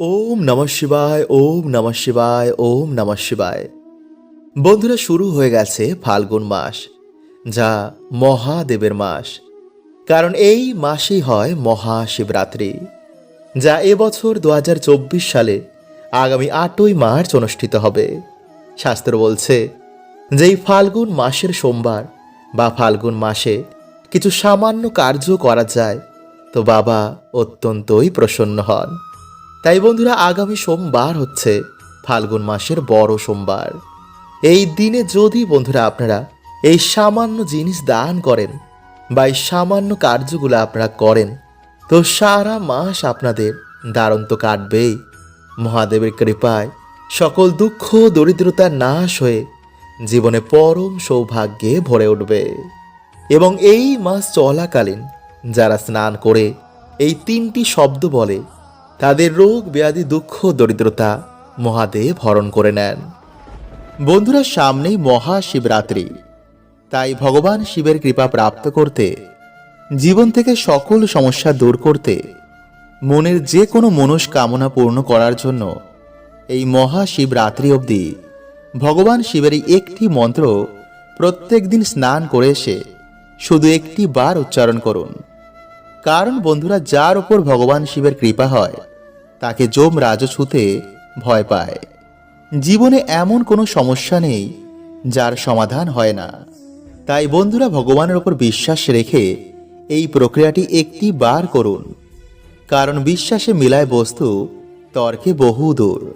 ওম নমঃ শিবায়, ওম নমঃ শিবায়, ওম নমঃ শিবায়। বন্ধুরা, শুরু হয়ে গেছে ফাল্গুন মাস, যা মহাদেবের মাস। কারণ এই মাসেই হয় মহাশিবরাত্রি, যা এবছর দু হাজার চব্বিশ সালে আগামী আটই মার্চ অনুষ্ঠিত হবে। শাস্ত্র বলছে যে এই ফাল্গুন মাসের সোমবার বা ফাল্গুন মাসে কিছু সামান্য কার্য করা যায়, তো বাবা অত্যন্তই প্রসন্ন হন। তাই বন্ধুরা আগামী সোমবার হচ্ছে ফাল্গুন মাসের বড় সোমবার। এই দিনে যদি বন্ধুরা আপনারা এই সামান্য জিনিস দান করেন বা এই সামান্য কার্যগুলো আপনারা করেন, তো সারা মাস আপনাদের দারুণ তো কাটবেই। মহাদেবের কৃপায় সকল দুঃখ, দরিদ্রতা নাশ হয়ে জীবনে পরম সৌভাগ্যে ভরে উঠবে। এবং এই মাস চলাকালীন যারা স্নান করে, এই তিনটি শব্দ বলে তাদের রোগ, ব্যাধি, দুঃখ, দরিদ্রতা মহাদেব হরণ করে নেন। বন্ধুরা, সামনেই মহাশিবরাত্রি। তাই ভগবান শিবের কৃপা প্রাপ্ত করতে, জীবন থেকে সকল সমস্যা দূর করতে, মনের যে কোনো মনস্কামনা পূর্ণ করার জন্য এই মহাশিবরাত্রি অবধি ভগবান শিবের একটি মন্ত্র প্রত্যেক দিন স্নান করে এসে শুধু একটি বার উচ্চারণ করুন। কারণ বন্ধুরা, যার উপর ভগবান শিবের কৃপা হয় তাকে যম রাজ ছুতে ভয় পায়। জীবনে এমন কোনো সমস্যা নেই, যার সমাধান হয় না। তাই বন্ধুরা, ভগবানের ওপর বিশ্বাস রেখে এই প্রক্রিয়াটি একটি বার করুন। কারণ বিশ্বাসে মিলায় বস্তু, তর্কে বহু দূর।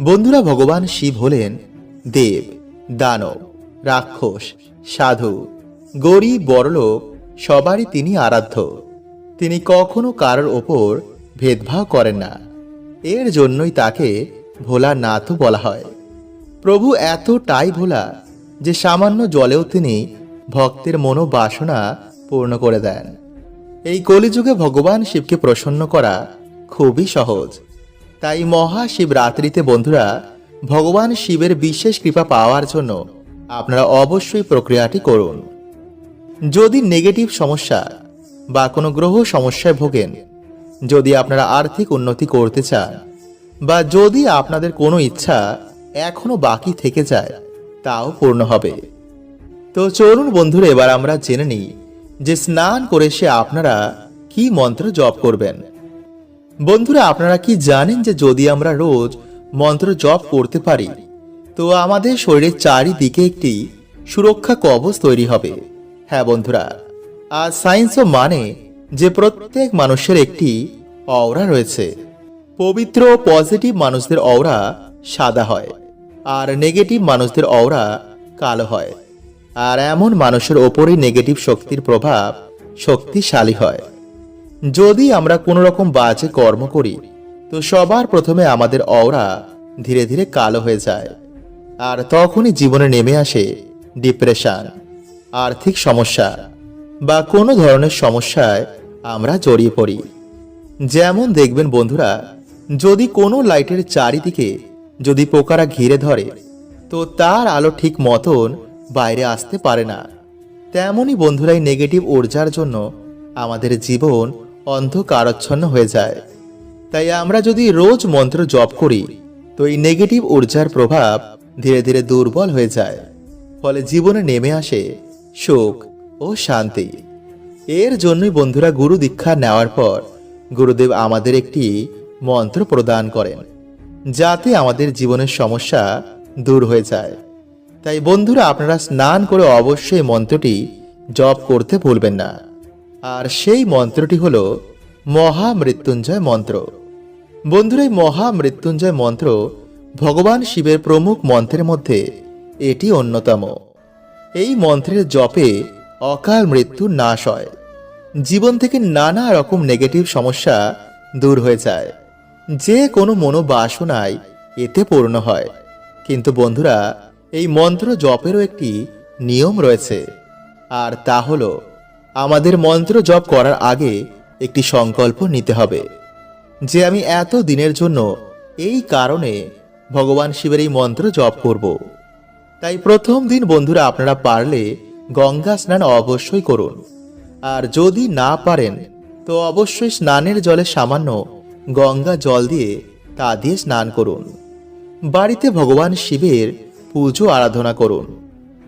বন্ধুরা, ভগবান শিব হলেন দেব, দানব, রাক্ষস, সাধু, গরিব, বড়লোক, সবারই তিনি আরাধ্য। তিনি কখনো কারোর ওপর ভেদভাব করেন না। এর জন্যই তাকে ভোলানাথও বলা হয়। প্রভু এতটাই ভোলা যে সামান্য জলেও তিনি ভক্তের মনোবাসনা পূর্ণ করে দেন। এই কলিযুগে ভগবান শিবকে প্রসন্ন করা খুবই সহজ। তাই মহাশিবরাত্রিতে বন্ধুরা, ভগবান শিবের বিশেষ কৃপা পাওয়ার জন্য আপনারা অবশ্যই প্রক্রিয়াটি করুন। যদি নেগেটিভ সমস্যা বা কোনো গ্রহ সমস্যায় ভোগেন, যদি আপনারা আর্থিক উন্নতি করতে চান বা যদি আপনাদের কোনো ইচ্ছা এখনও বাকি থেকে যায়, তাও পূর্ণ হবে। তো চলুন বন্ধুরা, এবার আমরা জেনে নিই যে স্নান করে সে আপনারা কি মন্ত্র জপ করবেন। বন্ধুরা, আপনারা কি জানেন যে যদি আমরা রোজ মন্ত্র জপ করতে পারি, তো আমাদের শরীরের চারিদিকে একটি সুরক্ষা কবচ তৈরি হবে। হ্যাঁ বন্ধুরা, আর সায়েন্সও মানে যে প্রত্যেক মানুষের একটি অওরা রয়েছে। পবিত্র পজিটিভ মানুষদের অওরা সাদা হয়, আর নেগেটিভ মানুষদের অওরা কালো হয়, আর এমন মানুষের ওপরই নেগেটিভ শক্তির প্রভাব শক্তিশালী হয়। যদি আমরা কোনো রকম বাজে কর্ম করি, তো সবার প্রথমে আমাদের অওরা ধীরে ধীরে কালো হয়ে যায়, আর তখনই জীবনে নেমে আসে ডিপ্রেশন, আর্থিক সমস্যা, বা কোনো ধরনের সমস্যায় আমরা জড়িয়ে পড়ি। যেমন দেখবেন বন্ধুরা যদি কোনো লাইটের চারিদিকে যদি পোকারা ঘিরে ধরে, তো তার আলো ঠিক মতন বাইরে আসতে পারে না। তেমনই বন্ধুরাই নেগেটিভ ঊর্জার জন্য আমাদের জীবন অন্ধকারচ্ছন্ন হয়ে যায়। তাই আমরা যদি রোজ মন্ত্র জপ করি, তো এই নেগেটিভ ঊর্জার প্রভাব ধীরে ধীরে দুর্বল হয়ে যায়। ফলে জীবনে নেমে আসে সুখ ও শান্তি। এর জন্যই বন্ধুরা গুরু দীক্ষা নেওয়ার পর গুরুদেব আমাদের একটি মন্ত্র প্রদান করেন, যাতে আমাদের জীবনের সমস্যা দূর হয়ে যায়। তাই বন্ধুরা, আপনারা স্নান করে অবশ্যই মন্ত্রটি জপ করতে ভুলবেন না। আর সেই মন্ত্রটি হল মহামৃত্যুঞ্জয় মন্ত্র। বন্ধুরা, এই মহামৃত্যুঞ্জয় মন্ত্র ভগবান শিবের প্রমুখ মন্ত্রের মধ্যে এটি অন্যতম। এই মন্ত্রের জপে অকাল মৃত্যু নাশ হয়। জীবন থেকে নানা রকম নেগেটিভ সমস্যা দূর হয়ে যায়। যে কোনো মনোবাসনায় এতে পূর্ণ হয়। কিন্তু বন্ধুরা, এই মন্ত্র জপেরও একটি নিয়ম রয়েছে। আর তা হল, আমাদের মন্ত্র জপ করার আগে একটি সংকল্প নিতে হবে, যে আমি এত দিনের জন্য এই কারণে ভগবান শিবের এই মন্ত্র জপ করব। তাই প্রথম দিন বন্ধুরা, আপনারা পারলে গঙ্গা স্নান অবশ্যই করুন। আর যদি না পারেন, তো অবশ্যই স্নানের জলে সামান্য গঙ্গা জল দিয়ে তা দিয়ে স্নান করুন। বাড়িতে ভগবান শিবের পুজো আরাধনা করুন।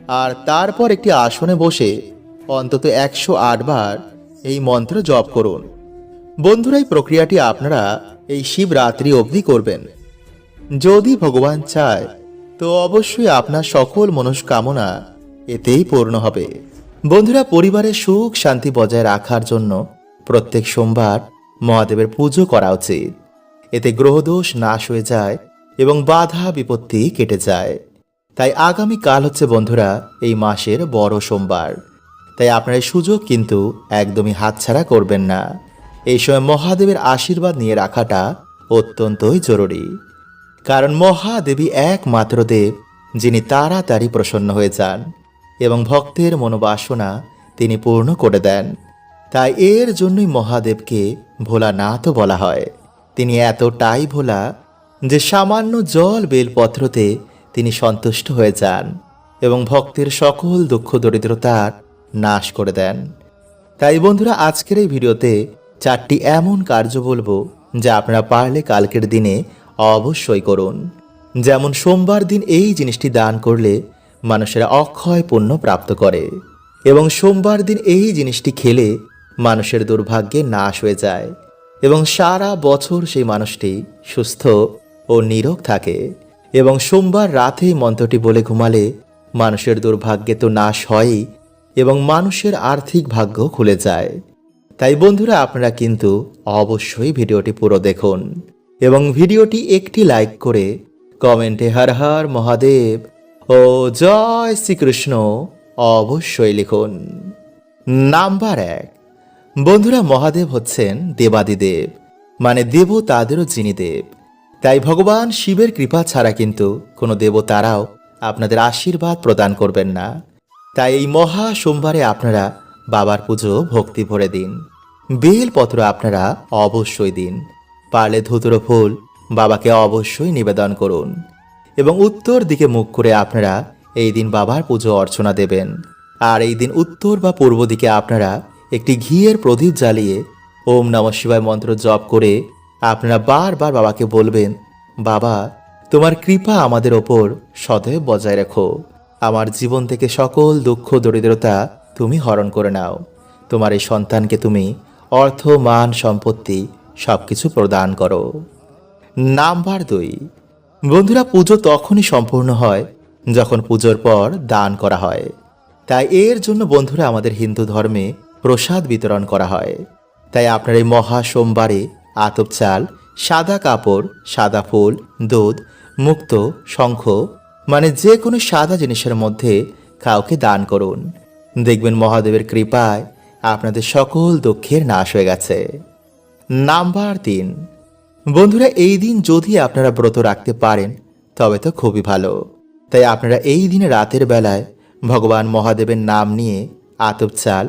আর তারপর একটি আসনে বসে অন্তত একশো বার এই মন্ত্র জপ করুন। বন্ধুরা, এই প্রক্রিয়াটি আপনারা এই শিবরাত্রি অবধি করবেন। যদি ভগবান চায়, তো অবশ্যই আপনার সকল মনস্কামনা এতেই পূর্ণ হবে। বন্ধুরা, পরিবারের সুখ শান্তি বজায় রাখার জন্য প্রত্যেক সোমবার মহাদেবের পুজো করা উচিত। এতে গ্রহদোষ নাশ হয়ে যায় এবং বাধা বিপত্তি কেটে যায়। তাই আগামী কাল হচ্ছে বন্ধুরা, এই মাসের বড় সোমবার। তাই আপনার এই সুযোগ কিন্তু একদমই হাতছাড়া করবেন না। এই সময় মহাদেবের আশীর্বাদ নিয়ে রাখাটা অত্যন্তই জরুরি। কারণ মহাদেবী একমাত্র দেব, যিনি তাড়াতাড়ি প্রসন্ন হয়ে যান এবং ভক্তের মনোবাসনা তিনি পূর্ণ করে দেন। তাই এর জন্যই মহাদেবকে ভোলানাথও বলা হয়। তিনি এতটাই ভোলা যে সামান্য জল বেলপত্রতে তিনি সন্তুষ্ট হয়ে যান এবং ভক্তের সকল দুঃখ দরিদ্রতার নাশ করে দেন। তাই বন্ধুরা, আজকের এই ভিডিওতে চারটি এমন কার্য বলব যা আপনারা পারলে কালকের দিনে অবশ্যই করুন। যেমন সোমবার দিন এই জিনিসটি দান করলে মানুষেরা অক্ষয় পুণ্য প্রাপ্ত করে এবং সোমবার দিন এই জিনিসটি খেলে মানুষের দুর্ভাগ্যে নাশ হয়ে যায় এবং সারা বছর সেই মানুষটি সুস্থ ও নিরোগ থাকে এবং সোমবার রাতে মন্ত্রটি বলে ঘুমালে মানুষের দুর্ভাগ্যে তো নাশ হয়ই এবং মানুষের আর্থিক ভাগ্য খুলে যায়। তাই বন্ধুরা, আপনারা কিন্তু অবশ্যই ভিডিওটি পুরো দেখুন এবং ভিডিওটি একটি লাইক করে কমেন্টে হর হর মহাদেব ও জয় শ্রীকৃষ্ণ অবশ্যই লিখুন। নাম্বার এক। বন্ধুরা, মহাদেব হচ্ছেন দেবাদিদেব মানে দেব তাদেরও যিনি দেব। তাই ভগবান শিবের কৃপা ছাড়া কিন্তু কোনো দেবতারাও আপনাদের আশীর্বাদ প্রদান করবেন না। তাই এই মহা সোমবারে আপনারা বাবার পুজো, ভক্তি ভরে দিন। বেলপত্র আপনারা অবশ্যই দিন। পারলে ধুতুরো ফুল বাবাকে অবশ্যই নিবেদন করুন। এবং উত্তর দিকে মুখ করে আপনারা এই দিন বাবার পুজো অর্চনা দেবেন। আর এই দিন উত্তর বা পূর্ব দিকে আপনারা একটি ঘিয়ের প্রদীপ জ্বালিয়ে ওম নম শিবায় মন্ত্র জপ করে আপনারা বারবার বাবাকে বলবেন, বাবা, তোমার কৃপা আমাদের ওপর সদয় বজায় রেখো। আমার জীবন থেকে সকল দুঃখ, দরিদ্রতা তুমি হরণ করে নাও। তোমার এই সন্তানকে তুমি অর্থ, মান, সম্পত্তি সব কিছু প্রদান করো। নাম্বার দুই। বন্ধুরা, পুজো তখনই সম্পূর্ণ হয় যখন পুজোর পর দান করা হয়। তাই এর জন্য বন্ধুরা, আমাদের হিন্দু ধর্মে প্রসাদ বিতরণ করা হয়। তাই আপনার এই মহা সোমবারে আতপ চাল, সাদা কাপড়, সাদা ফুল, দুধ, মুক্ত, শঙ্খ মানে যে কোনো সাদা জিনিসের মধ্যে কাউকে দান করুন। দেখবেন মহাদেবের কৃপায় আপনাদের সকল দুঃখের নাশ হয়ে গেছে। নাম্বার তিন। বন্ধুরা, এই দিন যদি আপনারা ব্রত রাখতে পারেন, তবে তো খুবই ভালো। তাই আপনারা এই দিনে রাতের বেলায় ভগবান মহাদেবের নাম নিয়ে আতপ চাল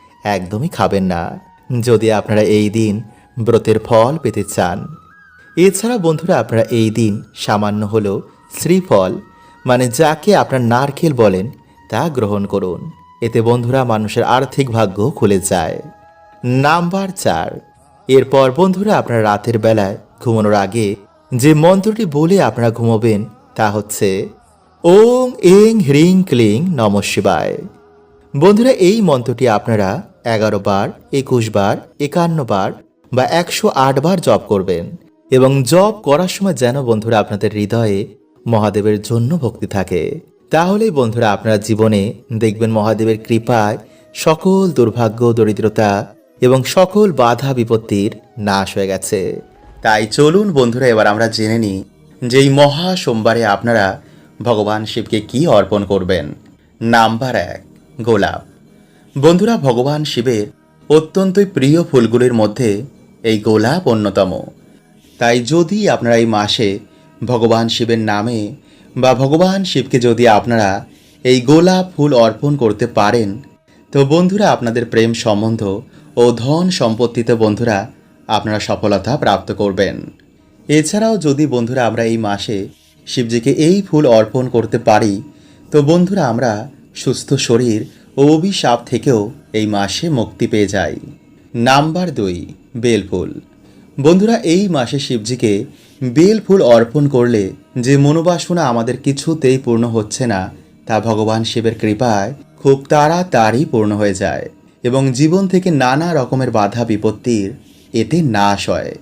একদমই খাবেন না। যদি আপনারা এই দিন ব্রতের ফল পেতে চান। এছাড়া বন্ধুরা, আপনারা এই দিন সামান্য হলেও শ্রীফল মানে যাকে আপনার নারকেল বলেন, তা গ্রহণ করুন। এতে বন্ধুরা, মানুষের আর্থিক ভাগ্য খুলে যায়। নাম্বার চার। এরপর বন্ধুরা, আপনার রাতের বেলায় ঘুমানোর আগে যে মন্ত্রটি বলে আপনারা ঘুমোবেন, তা হচ্ছে, ওং, এং, হ্রিং, ক্লিং, নম শিবায়। বন্ধুরা, এই মন্ত্রটি আপনারা এগারো বার, একুশ বার, একান্ন বার বা একশো আট বার জপ করবেন এবং জপ করার সময় যেন বন্ধুরা আপনাদের হৃদয়ে মহাদেবের জন্য ভক্তি থাকে। তাহলেই বন্ধুরা আপনারা জীবনে দেখবেন মহাদেবের কৃপায় সকল দুর্ভাগ্য, দরিদ্রতা এবং সকল বাধা, বিপত্তির নাশ হয়ে গেছে। তাই চলুন বন্ধুরা, এবার আমরা জেনে নিই যে এই মহা সোমবারে আপনারা ভগবান শিবকে কি অর্পণ করবেন। নাম্বার এক, গোলাপ। বন্ধুরা, ভগবান শিবের অত্যন্তই প্রিয় ফুলগুলির মধ্যে এই গোলাপ অন্যতম। তাই যদি আপনারা এই মাসে ভগবান শিবের নামে বা ভগবান শিবকে যদি আপনারা এই গোলাপ ফুল অর্পণ করতে পারেন, তো বন্ধুরা, আপনাদের প্রেম সম্বন্ধ ও ধন সম্পত্তিতে বন্ধুরা আপনারা সফলতা প্রাপ্ত করবেন। এছাড়াও যদি বন্ধুরা আমরা এই মাসে শিবজিকে এই ফুল অর্পণ করতে পারি, তো বন্ধুরা আমরা সুস্থ শরীর অভিশাপ থেকেও এই মাসে মুক্তি পেয়ে যাই নাম্বার দুই, বেলফুল। বন্ধুরা, এই মাসে শিবজিকে বেল ফুল অর্পণ করলে যে মনোবাসনা আমাদের কিছুতেই পূর্ণ হচ্ছে না, তা ভগবান শিবের কৃপায় খুব তাড়াতাড়ি পূর্ণ হয়ে যায় এবং জীবন থেকে নানা রকমের বাধা বিপত্তির এতে নাশ হয়।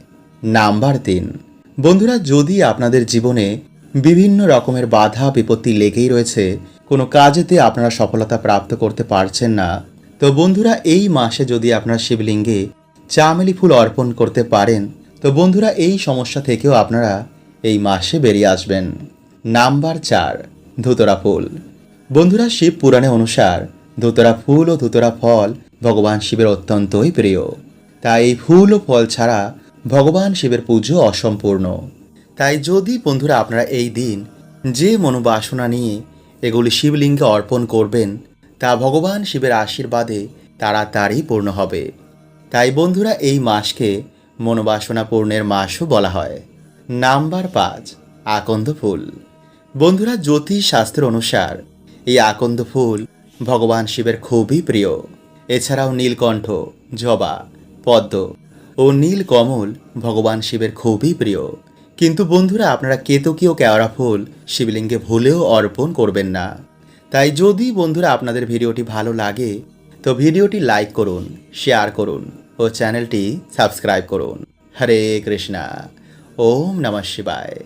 নাম্বার তিন। বন্ধুরা, যদি আপনাদের জীবনে বিভিন্ন রকমের বাধা বিপত্তি লেগেই রয়েছে কোনো কাজেতে আপনারা সফলতা প্রাপ্ত করতে পারছেন না। তো বন্ধুরা, এই মাসে যদি আপনারা শিবলিঙ্গে চামেলি ফুল অর্পণ করতে পারেন, তো বন্ধুরা, এই সমস্যা থেকেও আপনারা এই মাসে বেরিয়ে আসবেন। নাম্বার চার, ধুতরা ফুল। বন্ধুরা, শিব পুরাণে অনুসার ধুতরা ফুল ও ধুতরা ফল ভগবান শিবের অত্যন্তই প্রিয়। তাই এই ফুল ও ফল ছাড়া ভগবান শিবের পুজো অসম্পূর্ণ। তাই যদি বন্ধুরা আপনারা এই দিন যে মনোবাসনা নিয়ে এগুলি শিবলিঙ্গে অর্পণ করবেন, তা ভগবান শিবের আশীর্বাদে তাড়াতাড়ি পূর্ণ হবে। তাই বন্ধুরা, এই মাসকে মনোবাসনা পূর্ণের মাসও বলা হয়। নাম্বার পাঁচ, আকন্দ ফুল। বন্ধুরা জ্যোতিষ শাস্ত্র অনুসার এই আকন্দ ফুল ভগবান শিবের খুবই প্রিয়। এছাড়াও নীলকণ্ঠ, জবা, পদ্ম ও নীল কমল ভগবান শিবের খুবই প্রিয়। কিন্তু বন্ধুরা, আপনারা কেতকীয় কেওড়া ফুল, শিবলিঙ্গে ভুলেও অর্পণ করবেন না। তাই যদি বন্ধুরা আপনাদের ভিডিওটি ভালো লাগে, তো ভিডিওটি লাইক করুন, শেয়ার করুন ও চ্যানেলটি সাবস্ক্রাইব করুন। হরে কৃষ্ণা, ওম নমঃ শিবায়।